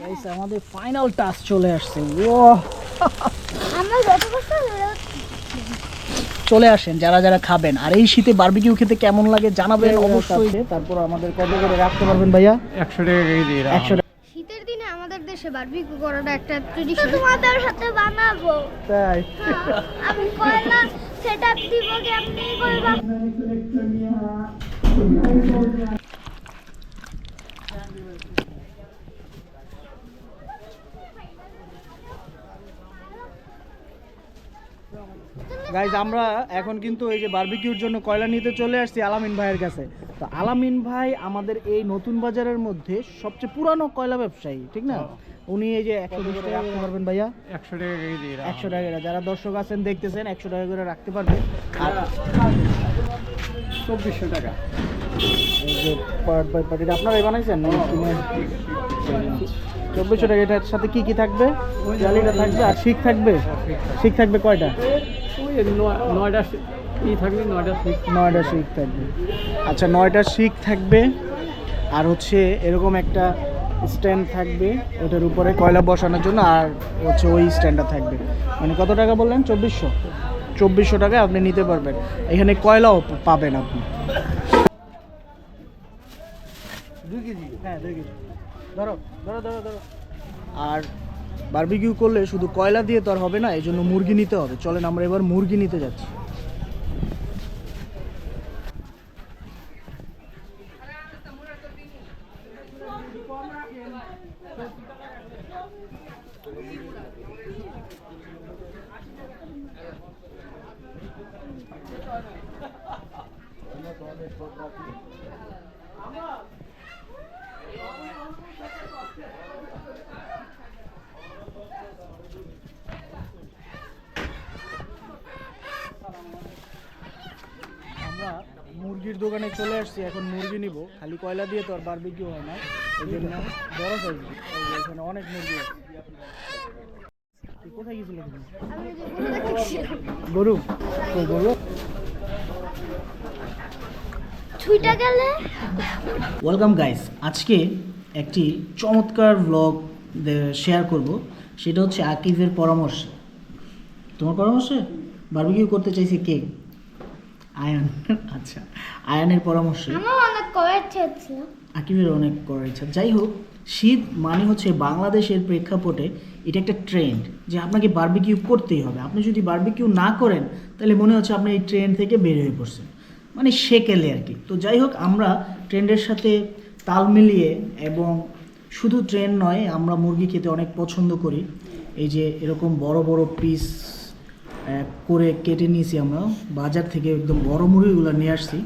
Guys আমাদের final touch চলে আসছে। ও আমরা যত কষ্ট চলে আসেন যারা যারা খাবেন। আর এই শীতে বারবিকিউ খেতে কেমন লাগে জানাবেন অবশ্যই। তারপর আমাদের কত করে রাখতে পারবেন ভাইয়া? একশো টাকা কেজি শীতের দিনে আমাদের দেশে বারবিকিউ করাটা একটা ট্রেডিশন তোমাদের সাথে বানাবো। তাই। হ্যাঁ, আমি কয়লা সেটআপ দিব কেমনি করবা? গাইজ আমরা এখন কিন্তু এই যে বারবিকিউর জন্য কয়লা নিতে চলে আসছি আলামিন ভাইয়ের কাছে। তো আলামিন ভাই আমাদের এই নতুন বাজারের মধ্যে সবচেয়ে পুরানো কয়লা ব্যবসায়ী ঠিক না? উনি এই যে একশো দশ টাকা রাখতে পারবেন ভাইয়া? একশো টাকা কেজি একশো টাকা করে। যারা দর্শক আছেন দেখতেছেন একশো টাকা করে রাখতে পারবেন। আর চব্বিশশো টাকা। এই যে পার্ট বাই পার্ট এটা আপনারাই বানাইছেন চব্বিশশো টাকা এটার সাথে কি কি থাকবে? জালিটা থাকবে আর শিখ থাকবে? শিখ থাকবে কয়টা? ওই নয়- নয়টা থাকবে নয়টা সিক্স নয়টা শিখ থাকবে। আচ্ছা নয়টা শিখ থাকবে আর হচ্ছে এরকম একটা স্ট্যান্ড থাকবে ওটার উপরে কয়লা বসানোর জন্য আর হচ্ছে ওই স্ট্যান্ডটা থাকবে। মানে কত টাকা বললেন? চব্বিশশো? চব্বিশশো টাকায় আপনি নিতে পারবেন। এখানে কয়লাও পাবেন আপনি? দুই কেজি? হ্যাঁ দুই কেজি। ধরো ধরো ধরো ধরো। আর বার্বিকিউ করলে শুধু কয়লা দিয়ে তো আর হবে না এই জন্য মুরগি নিতে হবে। চলেন আমরা এবার মুরগি নিতে যাচ্ছি। আমরা মুরগির দোকানে চলে আসছি এখন মুরগি নিব। খালি কয়লা দিয়ে তো আর বারবিকিউ হয় না। এই জন্য বড় সাইজ এখানে অনেক মুরগি আছে। কোথায় গেছিল তুমি? গরু? দেখতেছিলাম গরু? গরু ছুইটা গেলে? ওয়েলকাম গাইস আজকে একটি চমৎকার ব্লগ শেয়ার করব। সেটা হচ্ছে আকিফের পরামর্শ। তোমার পরামর্শে? বারবিকিউ করতে চাইছে কে? আয়ান। আচ্ছা আয়ানের পরামর্শ। আমার অনেক করার ইচ্ছা ছিল আকিবের অনেক করার ইচ্ছা। যাই হোক শীত মানে হচ্ছে বাংলাদেশের প্রেক্ষাপটে এটা একটা ট্রেন্ড যে আপনাকে বারবিকিউ করতেই হবে। আপনি যদি বারবিকিউ না করেন তাহলে মনে হচ্ছে আপনি এই ট্রেন্ড থেকে বের হয়ে পড়ছেন। মানে সেকেলে আর কি। তো যাই হোক আমরা ট্রেন্ডের সাথে তাল মিলিয়ে এবং শুধু ট্রেন্ড নয় আমরা মুরগি খেতে অনেক পছন্দ করি। এই যে এরকম বড় বড় পিস করে কেটে নিয়েছি আমরা। বাজার থেকে একদম বড় মুড়িগুলো নিয়ে আসছি।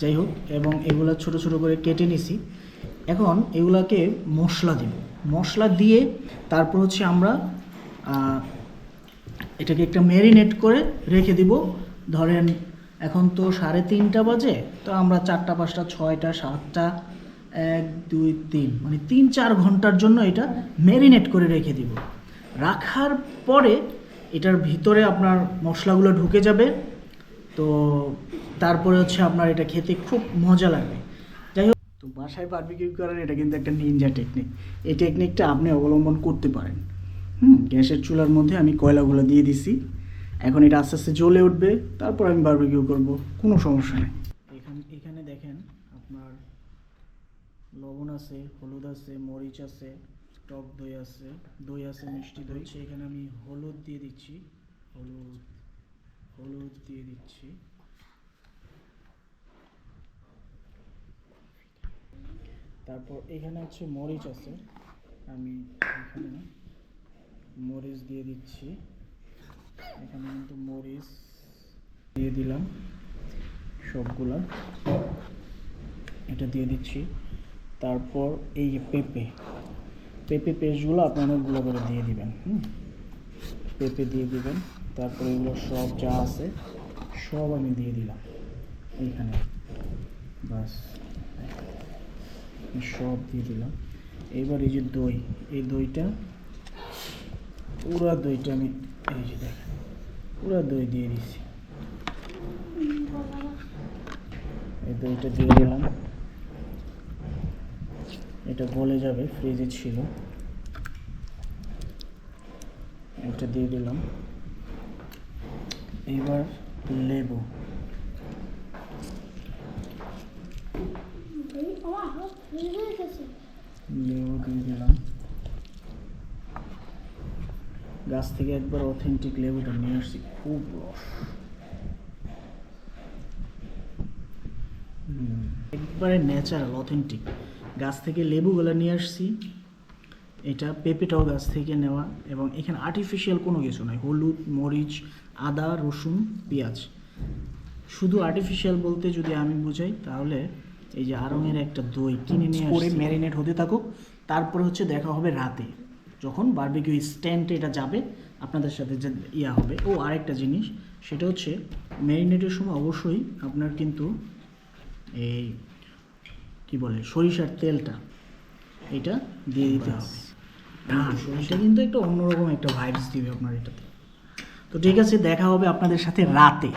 যাই হোক, এবং এগুলো ছোট ছোট করে কেটে নিছি। এখন এগুলাকে মশলা দিব। মশলা দিয়ে তারপর হচ্ছে আমরা এটাকে একটা ম্যারিনেট করে রেখে দিব। ধরেন, এখন তো সাড়ে তিনটা বাজে, তো আমরা চারটা, পাঁচটা, ছয়টা, সাতটা, এক, দুই, তিন মানে তিন, চার ঘণ্টার জন্য এটা ম্যারিনেট করে রেখে দিব। রাখার পরে এটার ভিতরে আপনার মশলাগুলো ঢুকে যাবে। তো তারপরে হচ্ছে আপনার এটা খেতে খুব মজা লাগবে। যাই হোক, তো বাসায় বারবিকিউ করার এটা কিন্তু একটা নিনজা টেকনিক এই টেকনিকটা আপনি অবলম্বন করতে পারেন। হুম, গ্যাসের চুলার মধ্যে আমি কয়লাগুলো দিয়ে দিছি। এখন এটা আস্তে আস্তে জ্বলে উঠবে, তারপর আমি বারবিকিউ করব, কোনো সমস্যা নেই। এখানে এখানে দেখেন আপনার লবণ আছে, হলুদ আছে, মরিচ আছে। টক দই আছে দই আছে মিষ্টি দই। সেখানে আমি হলুদ দিয়ে দিচ্ছি হলুদ হলুদ দিয়ে দিচ্ছি। তারপর এখানে হচ্ছে মরিচ আছে। আমি এখানে মরিচ দিয়ে দিচ্ছি। এখানে কিন্তু মরিচ দিয়ে দিলাম সবগুলা। এটা দিয়ে দিচ্ছি। তারপর এই যে পেঁপে পেঁপে পেস্টগুলো আপনি অনেকগুলো করে দিয়ে দিবেন, হুম? পেঁপে দিয়ে দিবেন, তারপরে এগুলো সব যা আছে সব আমি দিয়ে দিলাম এইখানে। বাস সব দিয়ে দিলাম। এবার এই যে দই, এই দইটা, পুরা দইটা আমি, এই যে দেখেন, পুরা দই দিয়ে দিছি। এই দইটা দিয়ে দিলাম। এটা গলে যাবে ফ্রিজে ছিল। এটা দিয়ে দিলাম। এবার লেবু। লেবু দিয়ে দিলাম। গাছ থেকে একবার অথেন্টিক লেবুটা নিয়ে আসছি, খুব রস। একবারে ন্যাচারাল অথেন্টিক গাছ থেকে লেবুগুলো নিয়ে আসছি। এটা পেঁপেটাও গাছ থেকে নেওয়া এবং এখানে আর্টিফিশিয়াল কোনো কিছু নয় হলুদ মরিচ আদা রসুন পেঁয়াজ। শুধু আর্টিফিশিয়াল বলতে যদি আমি বুঝাই তাহলে এই যে আরঙের একটা দই কিনে নিয়ে করে ম্যারিনেট হতে থাকুক। তারপরে হচ্ছে দেখা হবে রাতে। যখন বারবিকিউ স্ট্যান্ডে এটা যাবে আপনাদের সাথে যে ইয়া হবে। ও আরেকটা জিনিস সেটা হচ্ছে ম্যারিনেটের সময় অবশ্যই আপনার কিন্তু এই কি বলে সরিষার তেলটা এটা দিয়ে দিতে হবে। হ্যাঁ এটা কিন্তু একটা অন্যরকম একটা ভাইবস দিবে আপনার এটাতে। তো ঠিক আছে দেখা হবে আপনাদের সাথে রাতে।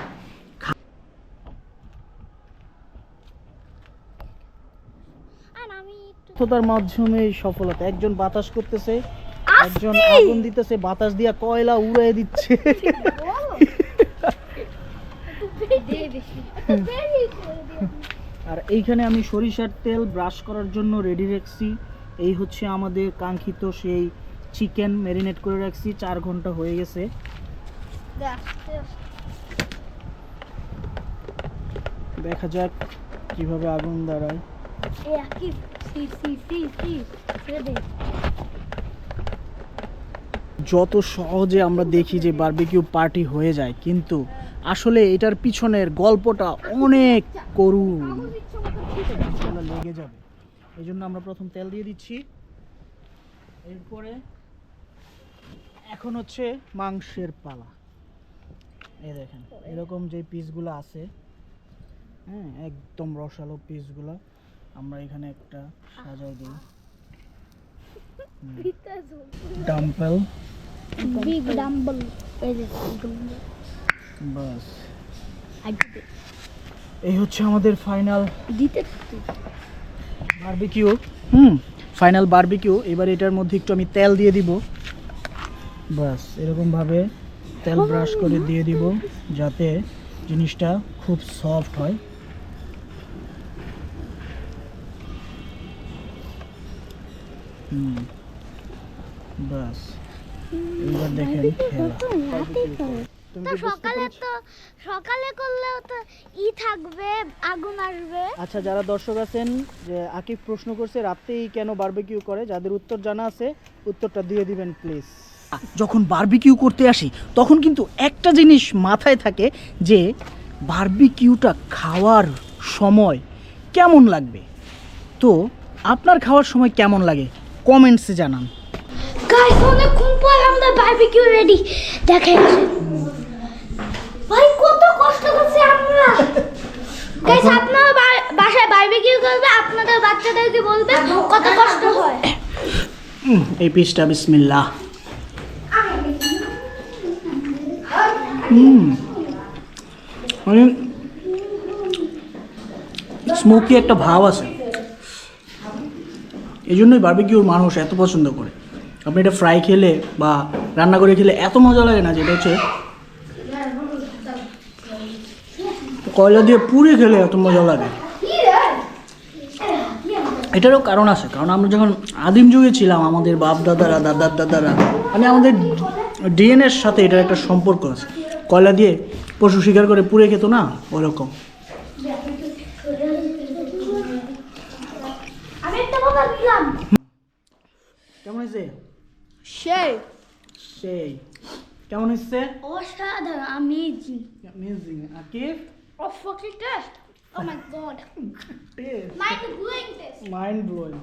ব্যর্থতার মাধ্যমে সফলতা। একজন বাতাস করতেছে একজন আগুন দিতেছে বাতাস দিয়া কয়লা উড়াই দিচ্ছে দে বেশি একটু বেশি করে দে। আর এইখানে আমি সরিষার তেল ব্রাশ করার জন্য রেডি রাখছি। এই হচ্ছে আমাদের কাঙ্ক্ষিত সেই চিকেন ম্যারিনেট করে রাখছি। চার ঘণ্টা হয়ে গেছে। দেখা যাক কীভাবে আগুন দাঁড়ায়। যত সহজে আমরা দেখি যে বারবিকিউ পার্টি হয়ে যায়, কিন্তু আসলে এটার পিছনের গল্পটা অনেক করুণ। লেগে যাবে। এই জন্য আমরা প্রথম তেল দিয়ে দিচ্ছি। এরপরে এখন হচ্ছে মাংসের পালা। এই দেখেন এরকম যে পিসগুলো আছে হ্যাঁ একদম রসালো পিসগুলো আমরা এখানে একটা সাজাই দিই। ডাম্পেল বিগ ডাম্বল এই যে ডাম্বল বাস। এই হচ্ছে আমাদের ফাইনাল দিতে বারবিকিউ হুম ফাইনাল বারবিকিউ এবার এটার মধ্যে একটু আমি তেল দিয়ে দিব। বাস এরকমভাবে তেল ব্রাশ করে দিয়ে দিব যাতে জিনিসটা খুব সফট হয়। হুম বাস। এবার দেখেন খেলা। তো সকালে তো সকালে করলেও তো ই থাকবে আগুন আসবে। আচ্ছা যারা দর্শক আছেন যে আকিব প্রশ্ন করছে রাতেই কেন বারবিকিউ করে? যাদের উত্তর জানা আছে উত্তরটা দিয়ে দিবেন প্লিজ যখন বারবিকিউ করতে আসি তখন কিন্তু একটা জিনিস মাথায় থাকে যে বারবিকিউটা খাওয়ার সময় কেমন লাগবে? তো আপনার খাওয়ার সময় কেমন লাগে? কমেন্টসে জানান। গাইস অনেকক্ষণ পর আমরা বারবিকিউ রেডি দেখেন। ভাই কত কষ্ট করছি আমরা। গাইস আপনারা বাসায় বারবিকিউ করবে আপনাদের বাচ্চাদেরকে বলবে কত কষ্ট হয়। এই পিসটা বিসমিল্লাহ। হুম মানে স্মোকি একটা ভাব আছে। এই জন্যই বারবিকিউর মানুষ এত পছন্দ করে। আপনি এটা ফ্রাই খেলে বা রান্না করে খেলে এত মজা লাগে না যেটা হচ্ছে কয়লা দিয়ে পুড়ে খেলে এত মজা লাগে। এটারও কারণ আছে কারণ আমরা যখন আদিম যুগে ছিলাম আমাদের বাপ দাদারা দাদার দাদারা মানে আমাদের ডিএনএর সাথে এটার একটা সম্পর্ক আছে। কয়লা দিয়ে পশু শিকার করে পুড়ে খেত না? ওরকম। কেমন হয়েছে? সেই। সেই। কেমন হয়েছে? অসাধারণ amazing amazing Akib? Oh, fucking test. Oh my god. Mind blowing test. Mind blowing.